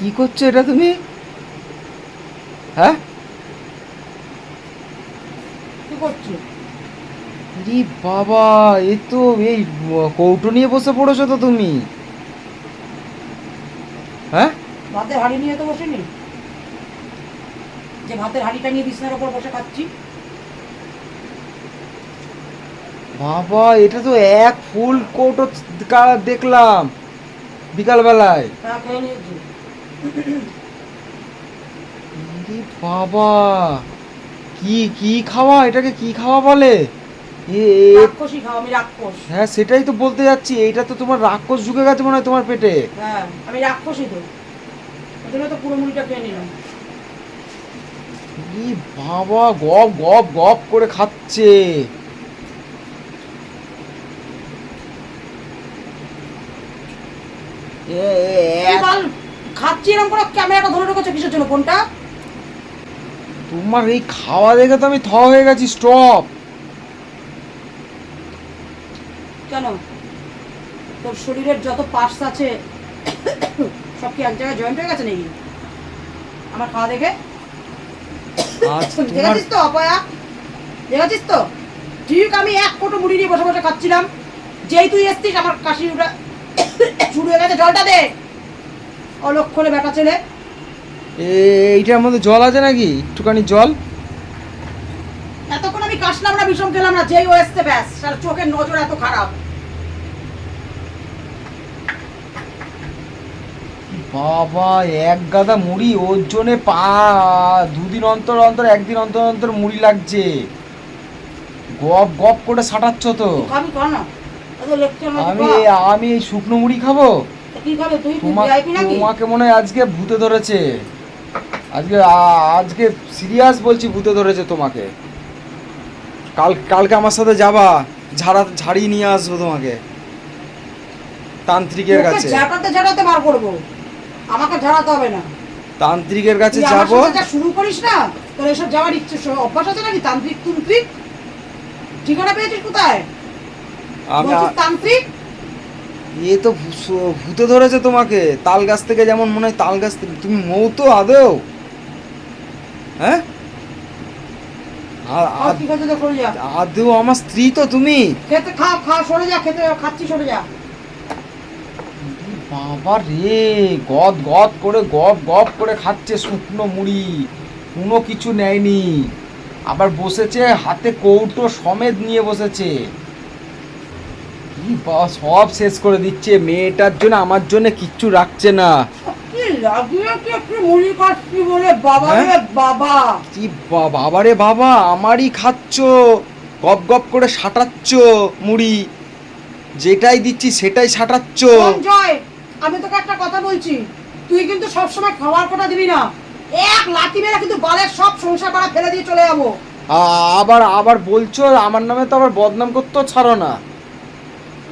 কি করছ এটা তুমি? হ্যাঁ? কি করছ? বাবা এ তো এই কৌটো নিয়ে বসে পড়েছো তো তুমি। হ্যাঁ? ভাতের হাঁড়ি নিয়ে তো বসিনি? যে ভাতের হাঁড়িটা নিয়ে বিছানার উপর বসে খাচ্ছি? বাবা এটা তো এক ফুল কৌটো দেখলাম বিকালবেলায়। বাবা কি কি খাওয়া? এটাকে কি খাওয়া বলে? খাও আমি রাক্ষস। হ্যাঁ সেটাই তো বলতে যাচ্ছি। এইটা তো তোমার রাক্ষস ঢুকে গেছে মনে হয় তোমার পেটে। হ্যাঁ আমি রাক্ষসী তো। তো পুরো মুড়িটা খেয়ে নিলাম। ই বাবা গপ গপ গপ করে খাচ্ছে। এ, খাচ্ছি এরকম করে ক্যামেরাটা ধরে রেখেছো কিসের জন্য ফোনটা? তোমার এই খাওয়া দেখে তো আমি থ হয়ে গেছি স্টপ কেন তোর শরীরের যত পার্টস আছে সব কি এক জায়গায় জয়েন্ট হয়ে গেছে নাকি? আমার খাওয়া দেখে? দেখেছিস তো অপয়া? দেখেছিস তো? ঠিক আমি এক কোটো মুড়ি নিয়ে বসে বসে খাচ্ছিলাম। যেই তুই এসছিস আমার কাশি শুরু হয়ে গেছে জলটা দে! অলক্ষণে বেটা ছেলে। এ- এইটার মধ্যে জল আছে নাকি? একটুখানি জল। এতক্ষণ আমি কাশলাম না বিষম খেলাম না যেই ও এসছে ব্যাস। চোখের নজর এত খারাপ। বাবা এক গাদা মুড়ি ওর জন্যে পা দুদিন অন্তর অন্তর একদিন অন্তর অন্তর মুড়ি লাগছে। গপ গপ করে সাটাচ্ছ তো। আমি আমি এই শুকনো মুড়ি খাব? কি তুই তোমাকে ভিআইপি নাকি? তোমাকে মনে হয় আজকে ভূতে ধরেছে। আজকে আজকে সিরিয়াস বলছি ভূতে ধরেছে তোমাকে। কাল কালকে আমার সাথে যাবা ঝাড়া ঝাড়িয়ে নিয়ে আসব তোমাকে। তান্ত্রিকের কাছে। ঝাঁটাতে ঝাঁটাতে বার করব। আমাকে ঝাড়াতে হবে না। তান্ত্রিকের কাছে যাব। শুরু করিস না তোর এসব যাওয়ার ইচ্ছে অভ্যাস আছে নাকি? তান্ত্রিক তুন্ত্রিক ঠিকানা পেয়েছিস কোথায়? আমি তান্ত্রিক? এ তো ভূতে ধরেছে তোমাকে। তাল গাছ থেকে যেমন মনে হয় তাল গাছ থেকে তুমি মৌ তো আদৌ? হ্যাঁ? আ- আর আ- কি খাচ্ছে দেখ সরে যা আদৌ আমার স্ত্রী তো তুমি? খেতে খা খা সরে যা খেতে খাচ্ছি সরে যা। বাবা রে গদ গদ করে গপ গপ করে খাচ্ছে শুকনো মুড়ি। কোনো কিছু নেয়নি। আবার বসেছে হাতে কৌটো সমেত নিয়ে বসেছে। কি বা সব শেষ করে দিচ্ছে। মেয়েটার জন্য আমার জন্য কিচ্ছু রাখছে না। কি বলে? বাবা রে হ্যাঁ? বাবা বাবা আমারই খাচ্ছ। গপ গপ করে সাটাচ্ছ মুড়ি। যেটাই দিচ্ছি সেটাই সাটাচ্ছ। জয় আমি তোকে একটা কথা বলছি। তুই কিন্তু সবসময় খাওয়ার কথা দিবি না। এক লাঠি মেরে কিন্তু বালের সব সংসার পাড়া ফেলে দিয়ে চলে যাব। আবার আবার বলছো আমার নামে তো আবার বদনাম করতেও ছাড়ো না।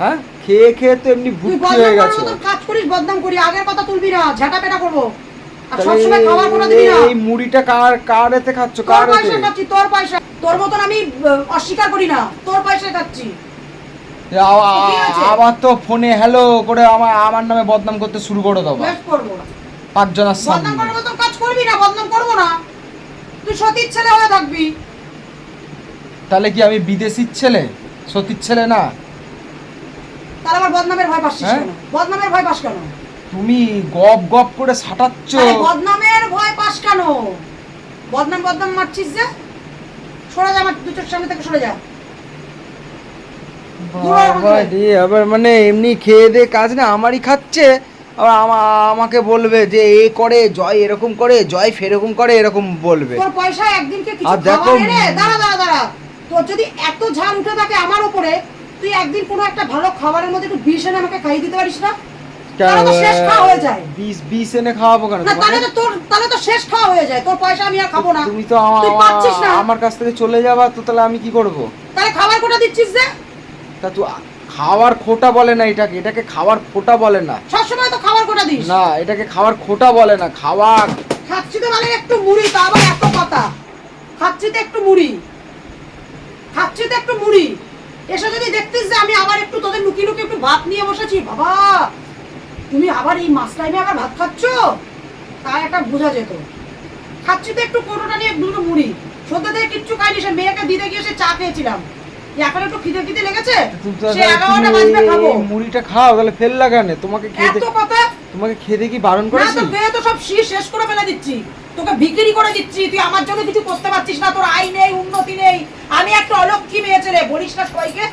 হ্যাঁ? খেয়ে খেয়ে তো এমনি হয়ে গেছো। কাজ করিস বদনাম করি আগের কথা তুলবি না ঝাঁটা পেটা করব। আর সবসময় কথা দিবি না। এই মুড়িটা কার কার এতে খাচ্ছ কার এতে খাচ্ছি তোর পয়সা। তোর মতন আমি অস্বীকার করি না তোর পয়সা খাচ্ছি। আবার তো ফোনে হ্যালো করে আমার আমার নামে বদনাম করতে শুরু করে দেবো বেশ করব। পাঁচজনের বদনাম করার মতন কাজ করবি না বদনাম করব না। তুই সতীর ছেলে হয়ে থাকবি। তাহলে কি আমি বিদেশির ছেলে? সতীর ছেলে না? তাহলে আবার বদনামের ভয় পাচ্ছিস হ্যাঁ? কেন? বদনামের ভয় পাস কেন? তুমি গপ গপ করে সাটাচ্ছ। বদনামের ভয় পাস কেন? বদনাম বদনাম মারছিস যে? সরে যা আমার দু চোখ সামনে থেকে সরে যা। বাবা রে আবার মানে এমনি খেয়ে দে কাজ না আমারই খাচ্ছে। আবার আমাকে বলবে যে এ করে জয় এরকম করে জয় ফেরকম করে এরকম বলবে। তোর পয়সা একদিনকে কিছু এনে দাঁড়া দাঁড়া দাঁড়া। তোর যদি এত ঝাল উঠে থাকে আমার উপরে তুই একদিন কোনো একটা ভালো খাবারের মধ্যে একটু বিষ এনে আমাকে খাইয়ে দিতে পারিস না? তাহলে তো শেষ খাওয়া হয়ে যায়। বিষ বিষ এনে খাওয়াবো কেন? না তাহলে তো তোর তাহলে তো শেষ খাওয়া হয়ে যায়। তোর পয়সা আমি আর খাব না। তুমি তো তুই পাচ্ছিস না। আমার কাছ থেকে চলে যাবা তো তাহলে আমি কি করব? তাহলে খাবার কোটা দিচ্ছিস যে? তা তুই খাওয়ার খোটা বলে না এটাকে। এটাকে খাওয়ার খোটা বলে না। সবসময় তো খাবার কোটা দিস। না এটাকে খাওয়ার খোটা বলে না। খাওয়ার খাচ্ছি তো মানে একটু মুড়ি তা আবার এত কথা। খাচ্ছি তো একটু মুড়ি। খাচ্ছি তো একটু মুড়ি। এসে যদি দেখতিস যে আমি আবার একটু তোদের লুকিয়ে লুকিয়ে একটু ভাত নিয়ে বসেছি বাবা! তুমি আবার এই মাছ টাইমে আবার ভাত খাচ্ছ? তা একটা বোঝা যেত। খাচ্ছি তো একটু কোটোটা নিয়ে দুটো মুড়ি। সন্ধ্যা থেকে কিচ্ছু খাইনি সে মেয়েকে দিতে গিয়ে সে চা খেয়েছিলাম। এখন একটু খিদে খিদে লেগেছে? তুমি সে এগারোটা বাজবে খাব। মুড়িটা খাও তাহলে ফেললা কেন? তোমাকে খেতে এত কথা? তোমাকে খেতে কি বারণ না করেছি? তো তো সব শেষ করে ফেলে দিচ্ছি। তোকে বিক্রি করে দিচ্ছি, তুই আমার জন্য কিছু করতে পারছিস না, তোর আয় নেই, উন্নতি নেই। আমি একটা অলক্ষী মেয়ে ছেলে, বলিস না সবাইকে?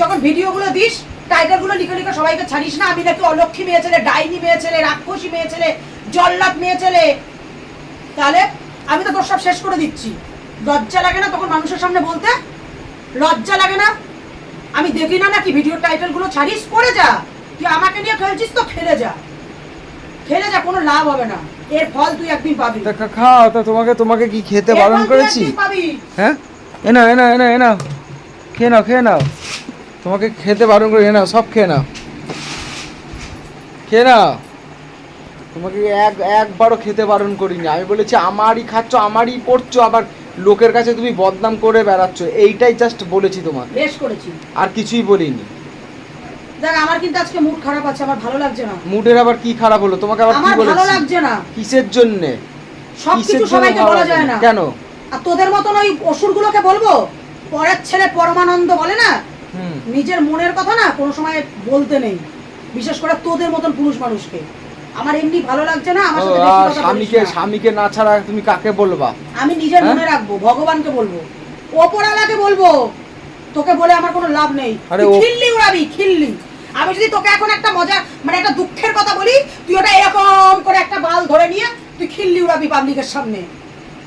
যখন ভিডিওগুলো দিস টাইটেলগুলো লিখে লিখে সবাইকে ছাড়িস না, আমি নাকি অলক্ষী মেয়ে ছেলে, ডাইনি মেয়ে ছেলে, রাক্ষসী মেয়ে ছেলে, জল্লাদ মেয়ে ছেলে। তাহলে আমি তো তোর সব শেষ করে দিচ্ছি। লজ্জা লাগে না তখন মানুষের সামনে বলতে? লজ্জা লাগে না? আমি দেখি না নাকি ভিডিও টাইটেলগুলো ছাড়িস? করে যা। তুই আমাকে নিয়ে খেলছিস তো, খেলে যা। খেলে যা, কোনো লাভ হবে না। এর ফল তুই একদিন পাবি। তা খাও তা তোমাকে তোমাকে কি খেতে বারণ করেছি? হ্যাঁ? এ নাও এ নাও এ নাও এ নাও। খেয়ে নাও খেয়ে নাও। তোমাকে খেতে বারণ করে নাও সব খেয়ে নাও। খেয়ে নাও। তোমাকে এক একবারও খেতে বারণ করিনি। আমি বলেছি আমারই খাচ্ছ আমারই পড়ছো আবার লোকের কাছে তুমি বদনাম করে বেড়াচ্ছ। এইটাই জাস্ট বলেছি তোমাকে। বেশ করেছি। আর কিছুই বলিনি। দেখ আমার কিন্তু আজকে মুড খারাপ আছে আমার ভালো লাগছে না। মুডের আবার কি খারাপ হলো? তোমাকে আবার কি আমার ভালো লাগছে না। কিসের জন্যে? সব কিসের কিছু জন্য সবাইকে বলা যায় না। কেন? আর তোদের মতন ওই অসুরগুলোকে বলব? পরের ছেলে পরমানন্দ বলে না? নিজের মনের কথা না কোনো সময় বলতে নেই। বিশেষ করে তোদের মতন পুরুষ মানুষকে। আমার এমনি ভালো লাগছে না আমার সাথে স্বামীকে না। স্বামীকে না ছাড়া তুমি কাকে বলবা? আমি নিজের হ্যাঁ? মনে রাখব ভগবানকে বলব। ওপরালাকে বলব। তোকে বলে আমার কোনো লাভ নেই। খিল্লি উড়াবি খিল্লি। আমি যদি তোকে এখন একটা মজা মানে একটা দুঃখের কথা বলি তুই ওটা এরকম করে একটা বাল ধরে নিয়ে তুই খিল্লি উড়াবি পাবলিকের সামনে।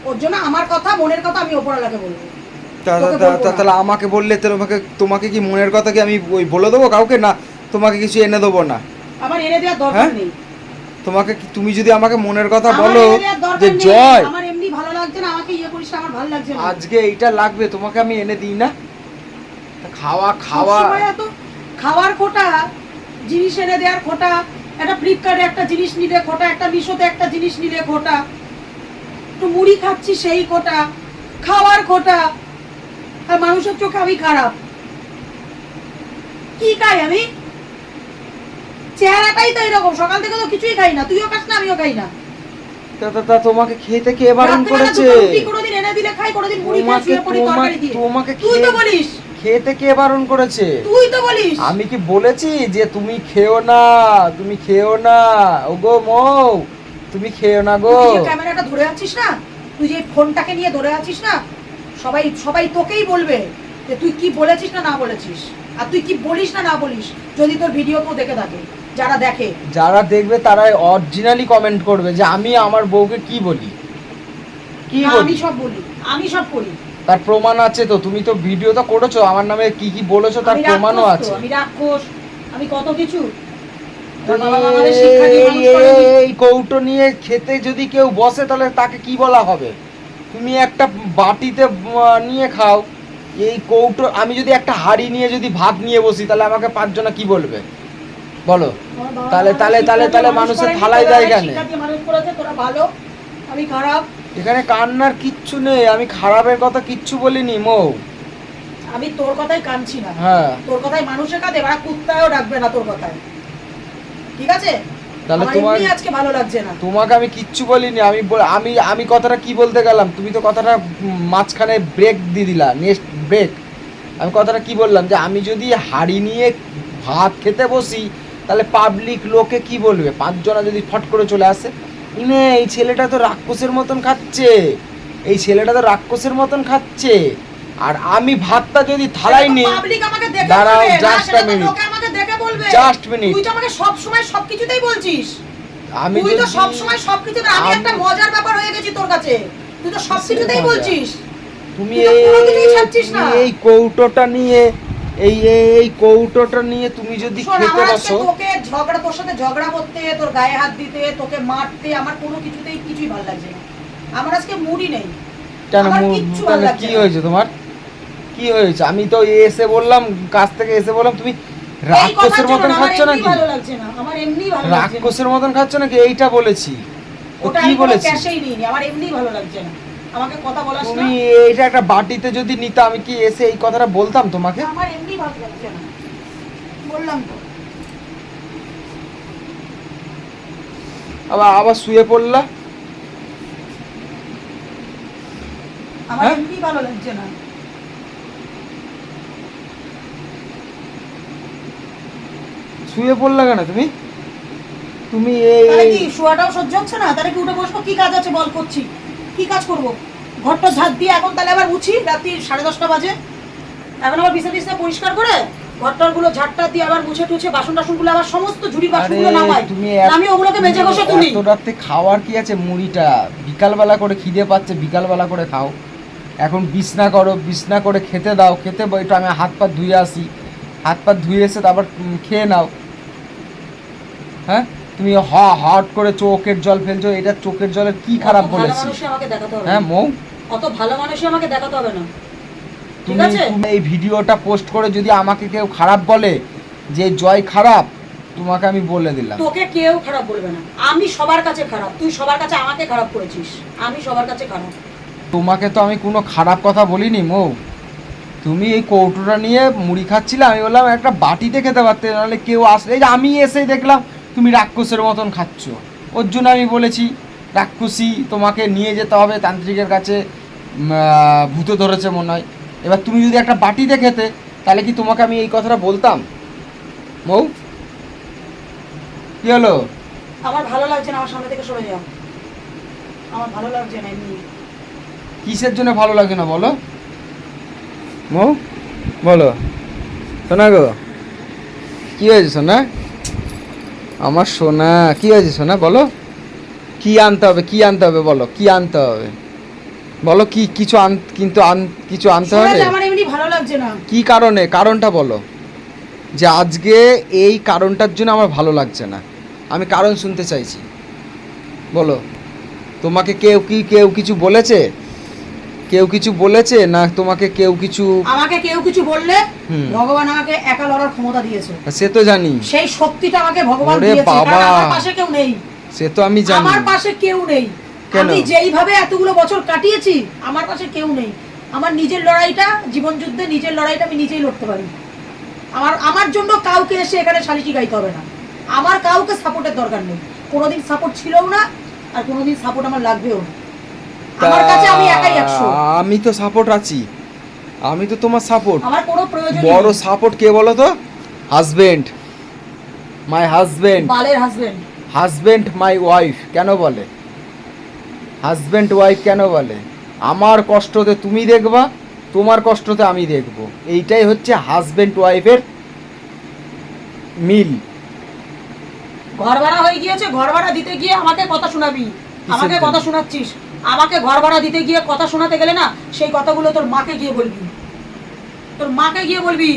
ওর জন্য আমার কথা মনের কথা আমি ওপরালাকে বলব। তাহলে আমাকে বললে তোমাকে তোমাকে কি মনের কথা কি আমি ওই বলে দেবো কাউকে না তোমাকে কিছু এনে দেবো না? আমার এনে দেওয়ার দরকার হ্যাঁ? নেই। তোমাকে কি- তুমি যদি আমাকে মনের কথা বলো যে জয়। আমার এমনি ভালো লাগছে না আমাকে ইয়ে করিস আমার ভালো লাগছে আজকে এইটা লাগবে তোমাকে আমি এনে দিই না? খাওয়া খাওয়া খাওয়ার খোটা জিনিস এনে দেওয়ার খোটা একটা ফ্লিপকার্টে একটা জিনিস নিলে খোটা একটা মিশোতে একটা জিনিস নিলে খোটা একটু মুড়ি খাচ্ছি সেই খোটা খাওয়ার খোটা আর মানুষের চোখে আমি খারাপ। কি খাই আমি? চেহারাটাই তো এরকম সকাল থেকে তো কিছুই খাই না তুইও খাস না আমিও খাই না। তোমাকে খেতে কে বারণ করেছে? কোনোদিন এনে দিলে খাই কোনোদিন মুড়ি শুয়ে পড়ি তরকারি দিয়ে। তুই তো বলিস। খেতে কে বারণ করেছে? তুই তো বলিস। আমি কি বলেছি যে তুমি খেও না? তুমি খেও না? ও গো মৌ তুমি খেও না গো। তুই ক্যামেরাটা ধরে আছিস না তুই যে ফোনটাকে নিয়ে ধরে আছিস না সবাই সবাই তোকেই বলবে যে তুই কি বলেছিস না না বলেছিস। আর তুই কি বলিস না না বলিস যদি তোর ভিডিও কেউ দেখে থাকে যারা দেখে। যারা দেখবে তারা অরিজিনালি কমেন্ট করবে যে আমি আমার বউকে কি বলি? কি বলি? আমি সব বলি আমি সব করি। তার প্রমাণ আছে তো তুমি তো ভিডিও তো করেছ আমার নামে কি কি বলেছ তার প্রমাণও আছে। আমি রাক্ষস আমি কত কিছু। এই- কৌটো নিয়ে খেতে যদি কেউ বসে তাহলে তাকে কি বলা হবে? তুমি একটা বাটিতে নিয়ে খাও। এই কৌটো আমি যদি একটা হাড়ি নিয়ে যদি ভাত নিয়ে বসি তাহলে আমাকে পাঁচজনা কি বলবে? বলো। তাহলে- তাহলে- তাহলে- তাহলে মানুষের থালায় দিয়ে ভালো আমি খারাপ। এখানে কান্নার কিচ্ছু নেই আমি খারাপের কথা কিচ্ছু বলিনি মৌ। আমি তোর কথাই কাঁদছি না। হ্যাঁ। তোর কথাই মানুষের কাঁদে এবার কুত্তায়ও ডাকবে না তোর কথায়। ঠিক আছে? তাহলে তোমার আজকে ভালো লাগছে না। তোমাকে আমি কিচ্ছু বলিনি আমি আমি আমি কথাটা কি বলতে গেলাম? তুমি তো কথাটা মাঝখানে ব্রেক দিয়ে দিলা নেক্সট ব্রেক আমি কথাটা কি বললাম? যে আমি যদি হাড়ি নিয়ে ভাত খেতে বসি তাহলে পাবলিক লোকে কি বলবে? পাঁচজনা যদি ফট করে চলে আসে ইনে এই ছেলেটা তো রাক্ষসের মতন খাচ্ছে এই ছেলেটা তো রাক্ষসের মতন খাচ্ছে আর আমি ভাতটা যদি থালাই নিই দাঁড়াও, বলবে, না, just সেটা a তো আমাকে. তুই তো আমাকে সবসময় সবকিছুতেই বলছিস। আমি তুই তো যদি- সবসময় সবকিছুতে- আমি আমি- একটা মজার ব্যাপার হয়ে গেছি তোর কাছে। তুই তো সবকিছুতেই মজা? বলছিস। তুমি এই এই কৌটোটা নিয়ে এই এই- কৌটোটা নিয়ে তুমি যদি খেতে বসো। তোকে ঝগড়া তোর সাথে ঝগড়া করতে তোর গায়ে হাত দিতে তোকে মারতে আমার কোনো কিছুতেই কিছুই ভালো লাগছে না। আমার আজকে মুডই নেই। কেন কেন কি হয়েছে তোমার? কি হয়েছে? আমি তো এসে বললাম কাছ থেকে এসে বললাম তুমি রাক্ষসের মতন খাচ্ছ নাকি? ভালো লাগছে না আমার এমনি ভালো লাগছে রাক্ষসের মতন খাচ্ছ নাকি? এইটা বলেছি। ওটা কি বলেছি? ক্যাশেই নিইনি আমার এমনি ভালো লাগছে না। আমাকে কথা বলাস না। তুমি এইটা একটা বাটিতে যদি নিতে আমি কি এসে এই কথাটা বলতাম তোমাকে? আমার এমনি ভালো লাগছে না বললাম তো। আবার আবার শুয়ে পড়লা? আমার হ্যাঁ? এমনি ভালো লাগছে না। শুয়ে পড়লা কেন তুমি? তুমি এই শোয়াটাও সহ্য হচ্ছে না? তাহলে কি উঠে বসবো? কি কাজ আছে বল করছি। কি কাজ করব? ঘরটা ঝাঁট দিয়ে এখন তাহলে আবার উঠি রাত্রি সাড়ে দশটা বাজে। এখন আবার বিছানা টিছনা পরিষ্কার করে ঘরটারগুলো ঝাড়টা দিয়ে আবার মুছে টুছে বাসন টাসনগুলো আবার সমস্ত ঝুড়ি বাসনগুলো নামাই। তুমি আমি ওগুলোকে বেঁচে বসে তুলি এত রাতে খাওয়ার কি আছে মুড়িটা? বিকালবেলা করে খিদে পাচ্ছে বিকালবেলা করে খাও। এখন বিছনা করো বিছনা করে খেতে দাও খেতে বইটা আমি হাত পা ধুয়ে আসি। হাত পা ধুয়ে এসে তারপর খেয়ে নাও। হ্যাঁ? তুমি হ হট করে চোখের জল ফেলছো এটা চোখের জলের কি খারাপ বলেছি হ্যাঁ মৌ। অত ভালো মানুষই আমাকে দেখাতে হবে না। ঠিক তুমি আছে? তুমি এই ভিডিওটা পোস্ট করে যদি আমাকে কেউ খারাপ বলে যে জয় খারাপ তোমাকে আমি বলে দিলাম। তোকে কেউ খারাপ বলবে না। আমি সবার কাছে খারাপ। তুই সবার কাছে আমাকে খারাপ করেছিস। আমি সবার কাছে খারাপ। তোমাকে তো আমি কোনো খারাপ কথা বলিনি মৌ। তুমি এই কৌটোটা নিয়ে মুড়ি খাচ্ছিলে আমি বললাম একটা বাটিতে খেতে পারতে নাহলে কেউ আসলে এই যে আমি এসেই দেখলাম তুমি রাক্ষসের মতন খাচ্ছ। ওর জন্য আমি বলেছি রাক্ষসী তোমাকে নিয়ে যেতে হবে তান্ত্রিকের কাছে ভূতে ধরেছে মনে হয়। এবার তুমি যদি একটা বাটিতে খেতে তাহলে কি তোমাকে আমি এই কথাটা বলতাম? মৌ কি হলো? আমার ভালো লাগছে না আমার সামনে থেকে সরে যাও। আমার ভালো লাগছে না এমনি। কিসের জন্য ভালো লাগছে না বলো? মৌ বলো। সোনা গো। কি হয়েছে সোনা আমার সোনা কি হয়েছে সোনা বলো? কি আনতে হবে কি আনতে হবে বলো কি আনতে হবে? বলো কি কিছু আন কিন্তু আন কিছু আনতে হবে? আমার এমনি ভালো লাগছে না। কি কারণে? কারণটা বলো। যে আজকে এই কারণটার জন্য আমার ভালো লাগছে না। আমি কারণ শুনতে চাইছি। বলো। তোমাকে কেউ কি কেউ কিছু বলেছে? কেউ কিছু বলেছে না তোমাকে কেউ কিছু আমাকে কেউ কিছু বললে ভগবান আমাকে একা লড়ার ক্ষমতা দিয়েছে। সে তো জানি। সেই শক্তিটা আমাকে ভগবান দিয়েছে কারণ বাবা। আমার পাশে কেউ নেই। সে তো আমি জানি। আমার পাশে কেউ নেই? আমি যেইভাবে এতগুলো বছর কাটিয়েছি আমার পাশে কেউ নেই। আমার নিজের লড়াইটা জীবন যুদ্ধে নিজের লড়াইটা আমি নিজেই লড়তে পারি। আমার আমার জন্য কাউকে এসে এখানে সালিশি গাইতে হবে না। আমার কাউকে সাপোর্টের দরকার নেই। কোনোদিন সাপোর্ট ছিলও না আর কোনোদিন সাপোর্ট আমার লাগবেও না। আমার কাছে আমি একাই একশো। তা আমি তো সাপোর্ট আছি। আমি তো তোমার সাপোর্ট আমার কোনো প্রয়োজন বড় সাপোর্ট কে বলো তো? হাজবেন্ড মাই হাজবেন্ড বালের হাজবেন্ড হাজবেন্ড মাই ওয়াইফ কেন বলে? হাজবেন্ড ওয়াইফ কেন বলে? আমার কষ্টতে তুমি দেখবা তোমার কষ্টতে আমি দেখব। এইটাই হচ্ছে হাজবেন্ড ওয়াইফের মিল। ঘর ভাড়া হয়ে গিয়েছে ঘর ভাড়া দিতে গিয়ে আমাকে কথা শোনাবি। আমাকে কথা শোনাচ্ছিস। আমাকে ঘর ভাড়া দিতে গিয়ে কথা শোনাতে গেলে না সেই কথাগুলো তোর মাকে গিয়ে বলবি। তোর মাকে গিয়ে বলবি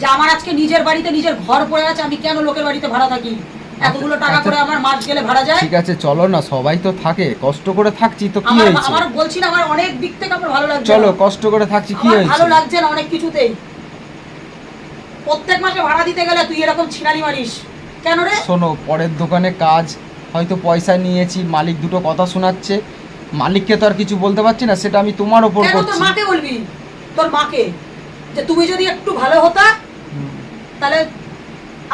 যে আমার আজকে নিজের বাড়িতে নিজের ঘর পড়ে আছে আমি কেন লোকের বাড়িতে ভাড়া থাকি? এতগুলো টাকা আচ্ছা। করে আমার মাস গেলে ভাড়া যায়? ঠিক আছে চলো না সবাই তো থাকে কষ্ট করে থাকছি তো কি হয়েছে? আমার বলছি না আমার অনেক দিক থেকে আমার ভালো লাগছে চলো কষ্ট করে থাকছি কি হয়েছে? ভালো লাগছে না অনেক কিছুতেই। প্রত্যেক মাসে ভাড়া দিতে গেলে তুই এরকম ছিনালি মারিস। কেন রে? শোনো পরের দোকানে কাজ হয়তো পয়সা নিয়েছি মালিক দুটো কথা শোনাচ্ছে মালিককে তো আর কিছু বলতে পারছি না সেটা আমি তোমার ওপর কেন তোর মাকে বলবি? তোর মাকে? যে তুমি যদি একটু ভালো হতা তাহলে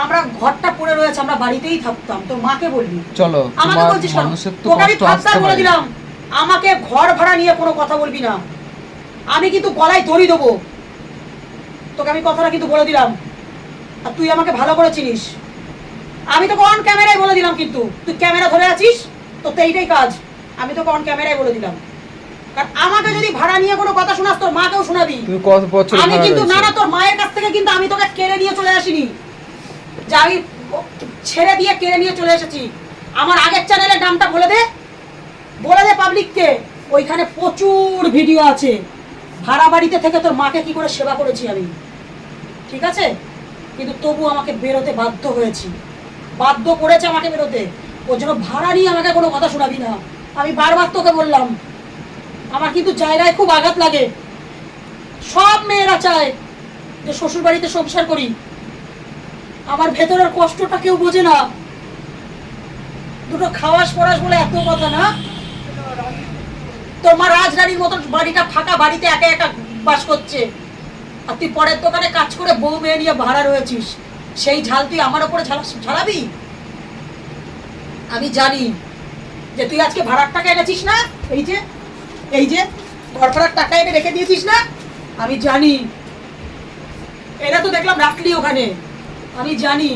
আমরা ঘরটা পড়ে রয়েছে আমরা বাড়িতেই থাকতাম। তোর মাকে বলবি? চলো আমাকে বলছিস তোকে আমি আসতে বলে দিলাম। আমাকে ঘর ভাড়া নিয়ে কোনো কথা বলবি না। আমি কিন্তু গলায় দড়ি দেবো। তোকে আমি কথাটা কিন্তু বলে দিলাম। আর তুই আমাকে ভালো করে চিনিস। আমি তোকে অন ক্যামেরায় বলে দিলাম কিন্তু। তুই ক্যামেরা ধরে আছিস? তো তো এইটাই কাজ। আমি তোকে অন ক্যামেরায় বলে দিলাম। কারণ আমাকে যদি ভাড়া নিয়ে কোনো কথা শোনাস তোর মাকেও শোনাবি। তুমি কত বছর আমি কিন্তু না না তোর মায়ের কাছ থেকে কিন্তু আমি তোকে কেড়ে নিয়ে চলে আসিনি। যে আমি ছেড়ে দিয়ে কেড়ে নিয়ে চলে এসেছি। আমার আগের চ্যানেলের নামটা বলে দে। বলে দে পাবলিককে ওইখানে প্রচুর ভিডিও আছে। ভাড়া বাড়িতে থেকে তোর মাকে কি করে সেবা করেছি আমি? ঠিক আছে? কিন্তু তবু আমাকে বেরোতে বাধ্য হয়েছি। বাধ্য করেছে আমাকে বেরোতে। ওর জন্য ভাড়া নিয়ে আমাকে কোনো কথা শোনাবি না। আমি বারবার তোকে বললাম, আমার কিন্তু জায়গায় খুব আঘাত লাগে। সব মেয়েরা চায় যে শ্বশুর বাড়িতে সংসার করি। আমার ভেতরের কষ্টটা কেউ বোঝে না। দুটো খাওয়াস পড়াস বলে এত কথা না? তোর মা রাজরানীর মতন বাড়িটা ফাঁকা, বাড়িতে একা একা বাস করছে। আর তুই পরের দোকানে কাজ করে বউ মেয়ে নিয়ে ভাড়া রয়েছিস। সেই ঝাল তুই আমার ওপরে ঝালা- ঝালাবি? আমি জানি যে তুই আজকে ভাড়ার টাকা এনেছিস না? এই যে এই যে, ঘর ভাড়ার টাকা এনে রেখে দিয়েছিস না? আমি জানি। এরা তো দেখলাম রাখলি ওখানে। আমি জানি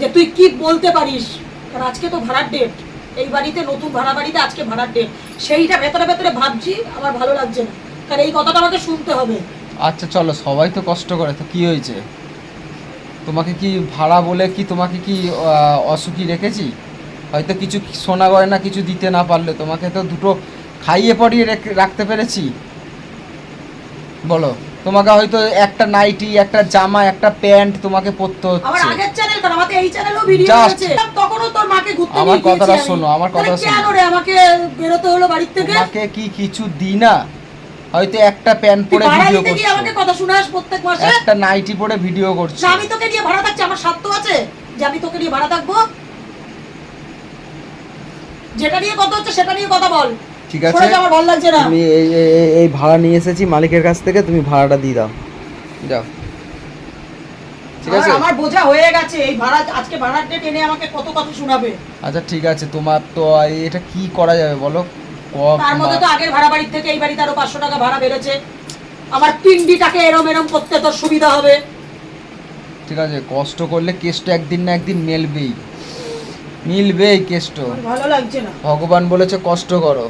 যে তুই কি বলতে পারিস। কারণ আজকে তো ভাড়ার ডেট এই বাড়িতে, নতুন ভাড়া বাড়িতে আজকে ভাড়ার ডেট সেইটা ভেতরে ভেতরে ভাবছি, আমার ভালো লাগছে না। কারণ এই কথাটা আমাকে শুনতে হবে। আচ্ছা চলো, সবাই তো কষ্ট করে। তো কি হয়েছে? তোমাকে কি ভাড়া বলে কি, তোমাকে কি অসুখী রেখেছি? হয়তো কিছু সোনা গয়না কিছু দিতে না পারলে তোমাকে তো দুটো খাইয়ে রেখে- রাখতে পেরেছি। বলো তোমাকে হয়তো একটা নাইটি একটা জামা একটা প্যান্ট তোমাকে পরতে আমার হচ্ছে আগের চ্যানেল কারণ আমাদের এই চ্যানেলও ভিডিও তখনও তোর মাকে ঘুরতে আমার নিয়ে কথাটা শোনো, আমার কথা কেন শোনো। রে আমাকে বেরোতে হলো থেকে? কি কিছু দিই না? হয়তো একটা প্যান্ট পরে ভিডিও গিয়ে আমাকে কথা শোনাস প্রত্যেক মাসে? একটা নাইটি পরে ভিডিও করছ। না আমি তোকে নিয়ে ভাড়া থাকছি আমার স্বার্থ আছে? যে আমি তোকে নিয়ে ভাড়া থাকব? যেটা নিয়ে কথা হচ্ছে সেটা নিয়ে কথা বল। ঠিক যা, আমার ভালো লাগছে না। তুমি এই এই- ভাড়া নিয়ে এসেছি মালিকের কাছ থেকে তুমি ভাড়াটা দিয়ে দাও। যাও। ঠিক আছে? আমার- বোঝা হয়ে গেছে এই ভাড়া আজকে ভাড়ার ডেট এনে আমাকে কত কথা শোনাবে। আচ্ছা ঠিক আছে তোমার তো এটা কি করা যাবে বলো? তার মধ্যে তো আগের ভাড়া বাড়ির থেকে এই বাড়িতে আরও পাঁচশো টাকা ভাড়া বেড়েছে। আমার পিন্ডিটাকে এরম এরম করতে তোর সুবিধা হবে। ঠিক আছে কষ্ট করলে কেসটা একদিন না একদিন মেলবেই। মিলবেই কেষ্ট ভালো লাগছে না। ভগবান বলেছে কষ্ট করো।